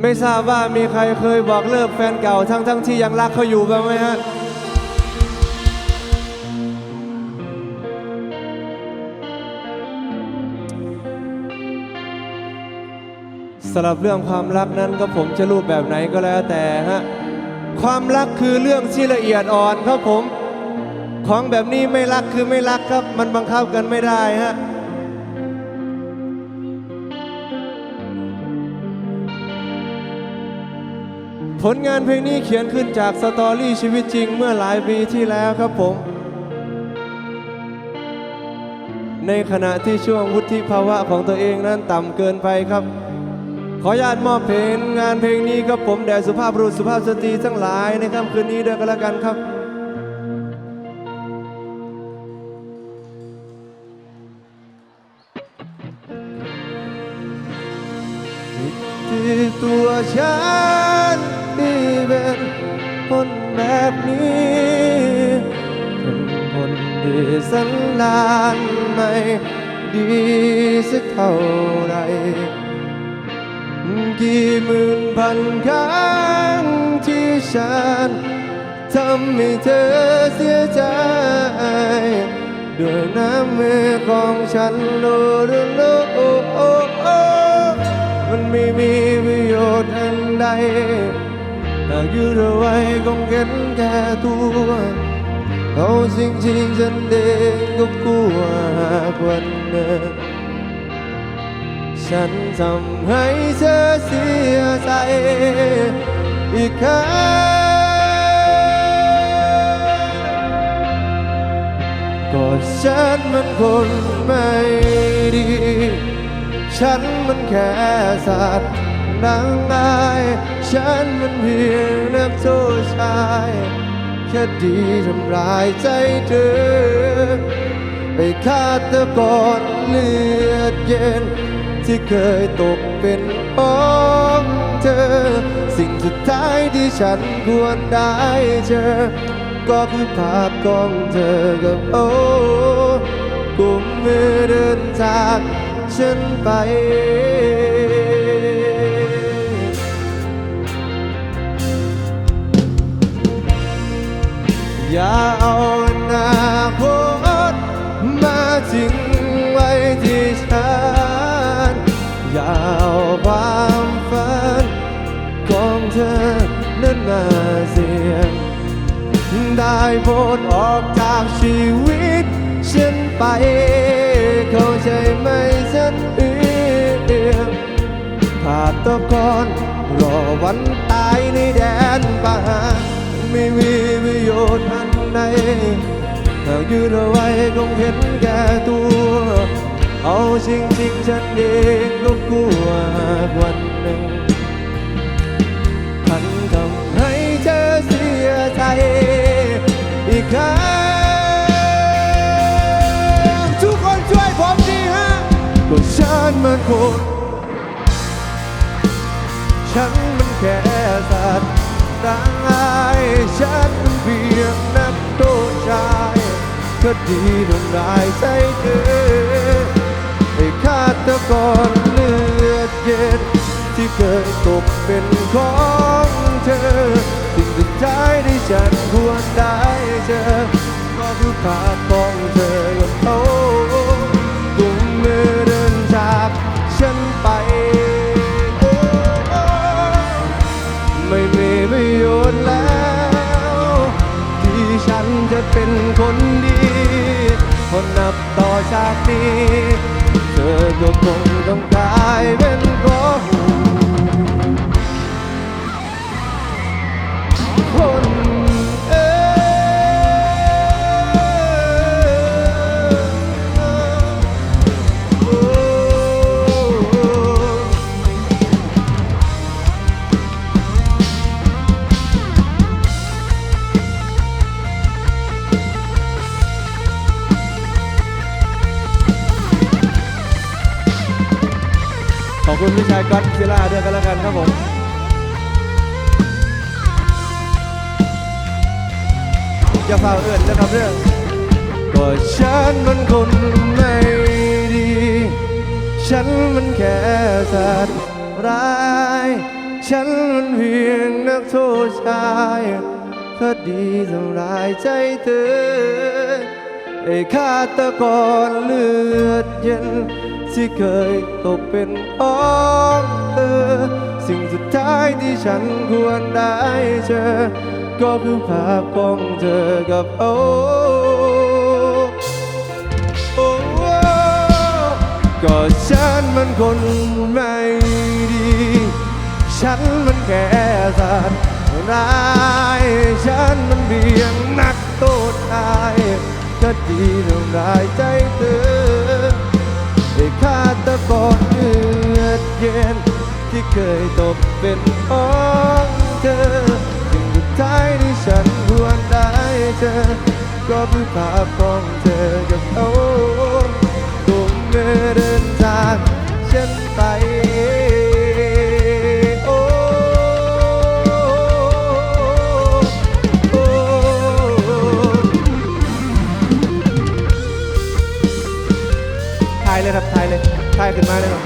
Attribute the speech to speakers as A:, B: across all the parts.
A: ไม่ทราบว่ามีใครเคยบอกเลิกแฟนเก่าทั้งทั้งที่ยังรักเขาอยู่บ้างไหมฮะสำหรับเรื่องความรักนั้นก็ผมจะรูปแบบไหนก็แล้วแต่ฮะความรักคือเรื่องที่ละเอียดอ่อนครับผม ของแบบนี้ไม่รักคือไม่รักครับ มันบังคับกันไม่ได้ฮะผลงานเพลงนี้เขียนขึ้นจากสตอรี่ชีวิตจริงเมื่อหลายปีที่แล้วครับผม ในขณะที่ช่วงวุฒิภาวะของตัวเองนั้นต่ำเกินไปครับ ขออนุญาตมอบเพลงงานเพลงนี้ครับผมแด่สุภาพบุรุษสุภาพสตรีทั้งหลายในค่ำคืนนี้ด้วยกันแล้วกันครับ นานไม่ดีสักเท่าไรกี่หมื่นพันครั้งที่ฉันทำให้เธอเสียใจ ด้วยน้ำมือของฉันโลโลโลมันไม่มีประโยชน์อันใดหากยืดเอไว้คงเห็นแก่ตัว เอาจริงๆฉันเองก็กลัวหากวันหนึ่งฉันทำให้เธอเสียใจอีกครั้งก็ฉันมันคนไม่ดี ฉันมันแค่สัตว์นางอาย ฉันมันเพียงนักโทษชาย แค่ดีทำร้ายใจเธอ ไปฆาตกรเลือดเย็น ที่เคยตกเป็นของเธอ สิ่งสุดท้ายที่ฉันควรได้เจอ ก็คือภาพของเธอกับโอ้กุมมือเดินจากฉันไป อย่าเอาอนาคตมาทิ้งไว้ที่ฉัน อย่าเอาความฝันของเธอนั้นมาเสี่ยง ได้โปรดออกจากชีวิต ฉันไป เข้าใจไหมฉันเอียงขาดตะกอนรอวันตายในแดนป่า ไม่มีประโยชน์อันใดหากยืนเอาไว้คงเห็นแก่ตัว เอาจริงๆฉันเองก็กลัววันหนึ่งฉันทำให้เธอเสียใจอีกครั้งทุกคนช่วยผมดีฮะก็ฉันมันคนฉันมันแค่สัตว์ ร่ายฉันเพียงนักโทษชายคดีทำร้ายใจเธอไอ้ฆาตกรเลือดเย็นที่เคยตกเป็นของเธอสิ่งสุดท้ายที่ฉันควรได้เจอก็คือภาพของเธอกับเขา ประโยชน์แล้ว ที่ฉันจะเป็นคนดีเพราะนับต่อจากนี้ เธอก็คงต้องกลายเป็น ซิล่าด้วยกันแล้วกันครับผมอย่าฝ่าเอื่นนะครับเรื่องก็ฉันมันคนไม่ดี ฉันมันแค่สัตว์ร้าย ฉันมันเพียงนักโทษชายคดีทำร้ายใจเธอไอ้ฆาตกรเลือดเย็น ที่เคยตกเป็นของเธอ สิ่งสุดท้ายที่ฉันควรได้เจอ ก็คือภาพของเธอกับโอ้ก็ฉันมันคนไม่ดี ฉันมันแค่สัตว์ร้ายฉันมันเพียงนักโทษชายคดีทำร้ายใจ ลือดเย็น ที่เคยตกเป็นของเธอสิ่งสุดท้ายที่ฉันควรได้เจอก็คือภาพของเธอกับเขาตัวเมื่อเดินจากฉันไปโอ้โอ้ถ่ายเลยครับถ่ายเลยถ่ายขึ้นมาเลยครับ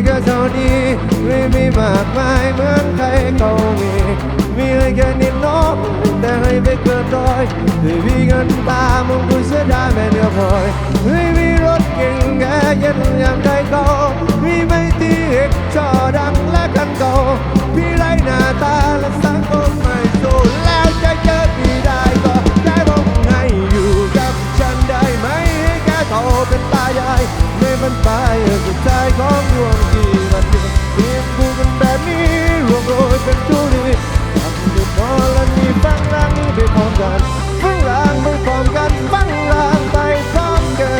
A: ก็มีแค่เท่านี้ไม่มีมากมายเหมือนใครเขามีมีแค่นิดน้อยแต่ให้ไปเกินร้อยไม่มีเงินตามึงกูเสียดายแม่เนื้อพลอยไม่มีรถเก่งแค่เย็นยางใดเขามีไม่ตีเอกจอดังและกันเก่าพี่ไรหน้าตาและสังคมไม่สู้แล้วจะเจอพี่ได้ก็ได้บอกให้อยู่กับฉันได้ไหมให้แค่เขาเป็นตายาย มันไปสุดท้ายของดวงที่มันมีเพียงกูเป็นแบบนี้รวมโรยเป็นทุลีทำอยู่พอและมีฟังร่างนี้ไปพร้อมกันฟังร่างไปพร้อมกันฟังร่างไปพร้อมกั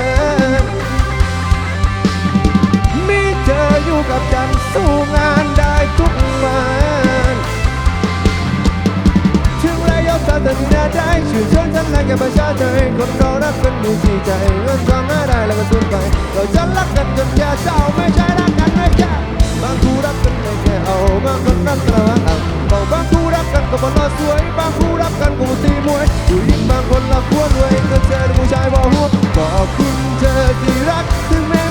A: นมีเธออยู่กับฉันสู้งานได้ทุกวันถึงระยะสั้นแต่ที่น่าใจชื่อชนฉันและแก่ประชาชนคนเรารักกันมีสีใจเงินทองไม่ได้ วก็สูญไปเราจะรักกันจนแก่เจ้าไม่ใช่รักกันไม่แค่บางคู่รักกันไม่แก่เอาบางคนรักกันแล้วเอาบอกบางคู่รักกันก็บนนอสวย บางคู่รักกันก็ตีมวยผู้หญิงบางคนรักหัวรวยก็เจอผู้ชายบ่หัวขอบคุณเธอที่รักถึงแม้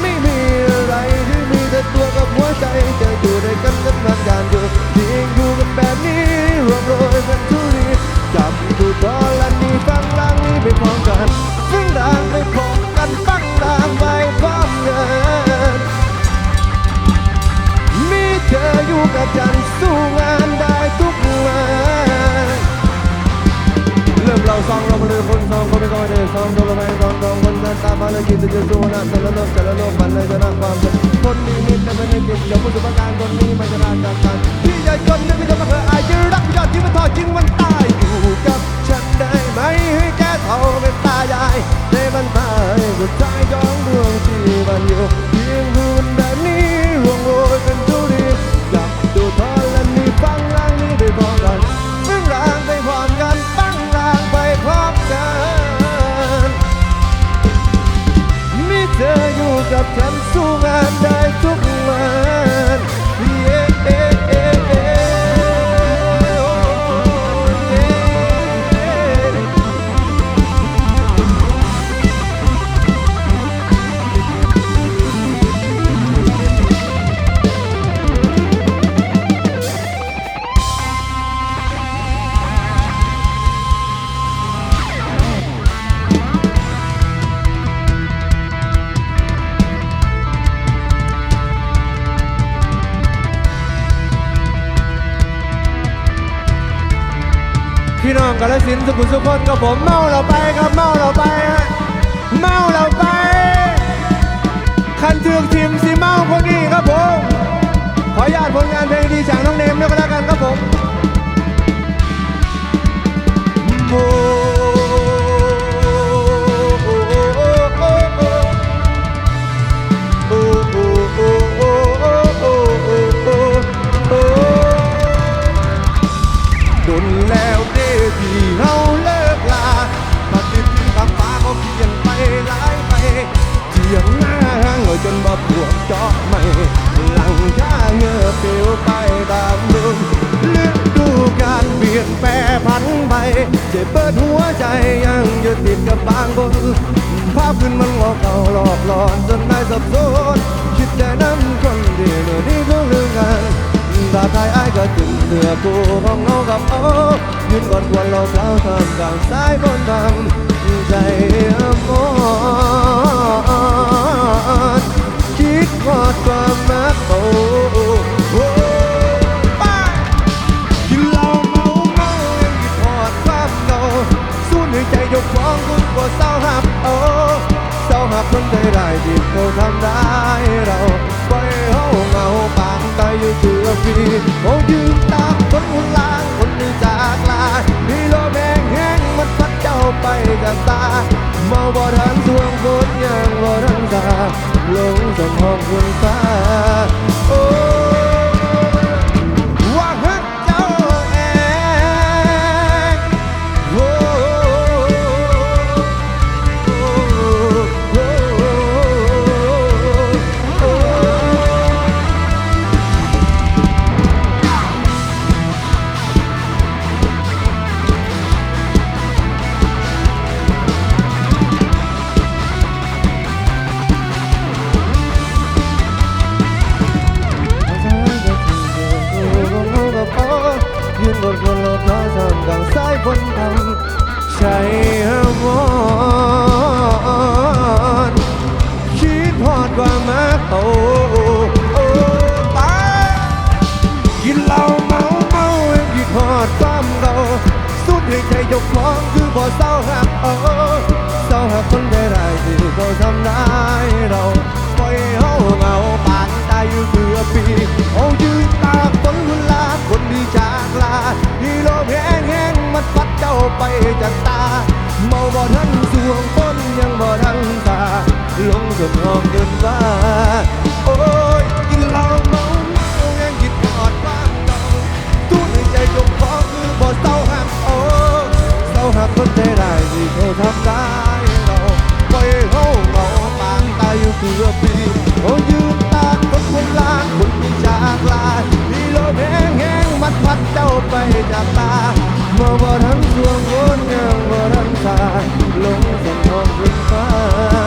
A: นนั้นตามมาเลยคิดจะสู้นะสารโลกสารโลกมันเลยจะรักความเป็นคนนี้นิดแต่ไม่ได้กินเดี๋ยวผู้สุภาการคนนี้ไม่จะรักจากกันพี่ใหญ่คนนึงไม่ทำมาเธออายจะรักยอดที่มันทอดจริงมันตายอยู่กับฉันได้ไหมให้แกเท่าเป็นตายายในมันตายสุดท้ายยอม พี่น้องกาลสินสุขุมสุขคนกับผมเมาเราไปครับเมาเราไปฮะเมาเราไป คันเทือกทีมสีเมาคนนี้ครับผมขออนุญาตผลงานเพลงดีจากน้องเนมด้วยกันแล้วกันครับผม ภาพขึ้นมันหลอกเก่าหลอกหลอนจนได้สับสนคิดแต่น้ำคนเดียวเมื่อนี้ก็ลืมกันตาไทยไอ้ายก็จึงเสือกูของน้องกับโอ้ยืนกอดควรเราเท้าทำกลางสายบนทำใจอมรคิดกอดความรักโอ้ องเดินว่า โอ้ยกินเหล้าเมาเมายังคิดทอดความเก่าตู้ในใจจมของคือบ่เศร้าหักโอ้เศร้าหักคนใจได้ายที่เขาทำร้ายเราปล่อยเฮาเมาปางตายอยู่เกือบปีโอ้ยืนตากคนคนลาคนที่จากลาที่โลมแห้งแห้งมันพัดเจ้าไปจากตาเมื่อบ่ทันสวงวนยังบ่ทันตาลงสมองขึ้นฟ้า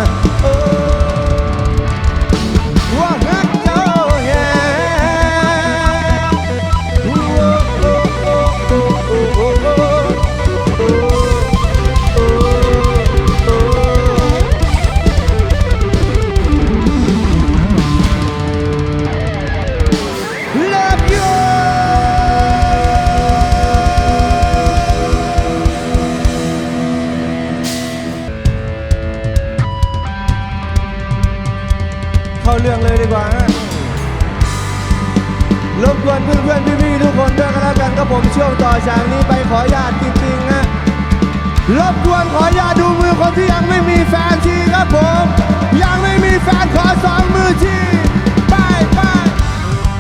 A: ยังไม่มีแฟนขอสองมือทีไปไป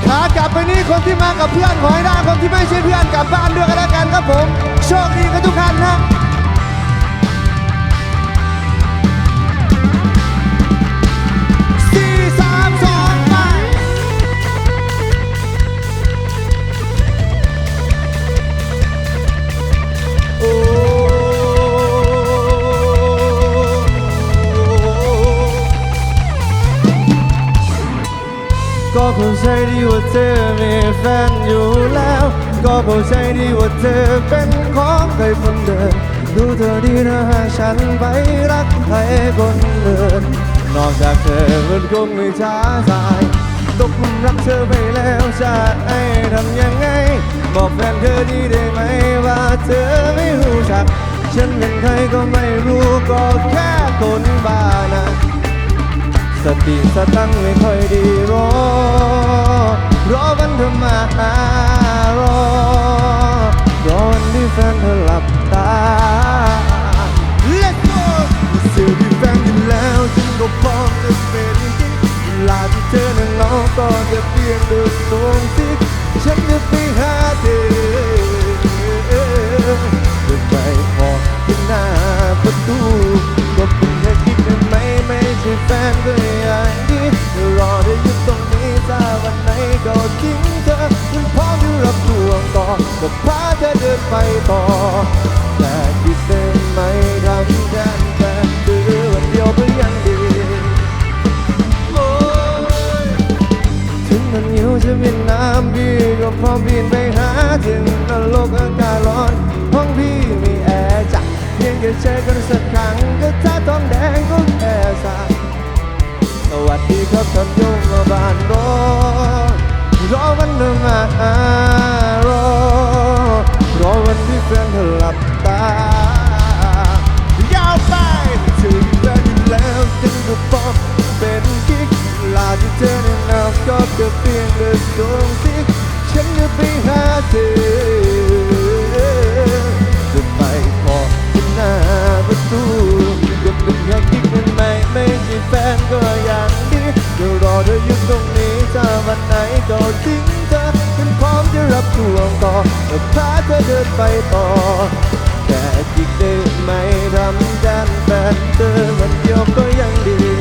A: ขากลับไปนี่คนที่มากับเพื่อนขอให้ได้คนที่ไม่ใช่เพื่อนกลับบ้านด้วยกันแล้วกันครับผม โชคดีกันทุกท่านนะ ก็คงใช่ดีว่าเธอมีแฟนอยู่แล้ว ก็คงใช่ดีว่าเธอเป็นของใครคนเดิมดูเธอดีนะหากฉันไปรักใครคนอื่นนอกจากเธอมันคงไม่ช้าสายตกลุมรักเธอไปแล้วจะให้ทำยังไง บอกแฟนเธอดีได้ไหมว่าเธอไม่รู้จัก ฉันเป็นใครก็ไม่รู้ก็แค่คนบ้านะ สติสตังไม่ค่อยดีรอ รอวันเธอมารอ รอวันที่แฟนเธอหลับตา Let's go เสียที่แฟนอยู่แล้วฉันก็พร้อมจะเป็นจริงเวลาที่เธอนั้นเหงาก็จะเพียงเดินตรงสิฉันจะไปหาเธอเดินไปขอที่หน้าประตู วันไหนก็ทิ้งเธอฉันพร้อมที่รับทวงต่อก็พาเธอเดินไปต่อ แต่คิดได้ไหมทำแทนแฟนเธอวันเดียวก็ยังดีโอ้ยถึงมันหิวจะมีน้ำพี่ก็พร้อมบินไปหาถึงนรกอากาศร้อนห้องพี่มีแอร์จัดเพียงแค่เจอกันสักครั้งก็ถ้าทองแดงก็แค่สาสวัสดีครับท่านโยมาบ้านรอรอน your wonder my arrow จะรับทวงต่อและพาเธอเดินไปต่อแค่คิดได้ไหมทำด้านแบนเธอมันเดียวก็ยังดี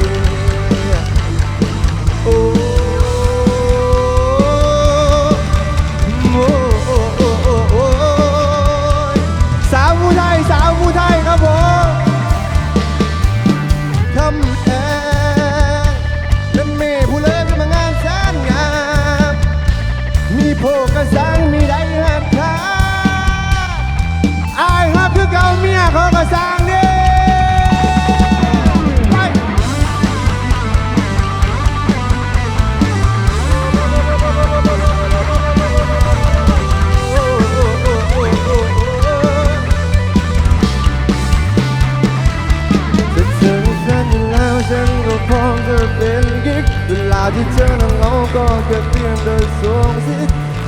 A: กเวลาที่เธอนั่งเหงาก็แค่เพียงเดินส่งสิ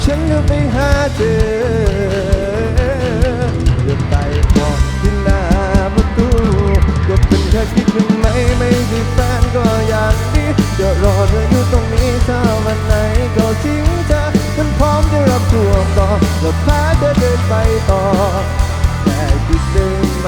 A: ฉันจะไปหาเธอจะไปบอกที่หน้าประตูก็เป็นแค่คิดยังไม่ไม่ใช่แฟนก็อย่างดีเดี๋ยวรอเธออยู่ตรงนี้ถ้าวันไหนก็ทิ้งเธอฉันพร้อมจะรับทวงต่อและพาเธอเดินไปต่อแต่คิดได้ไหม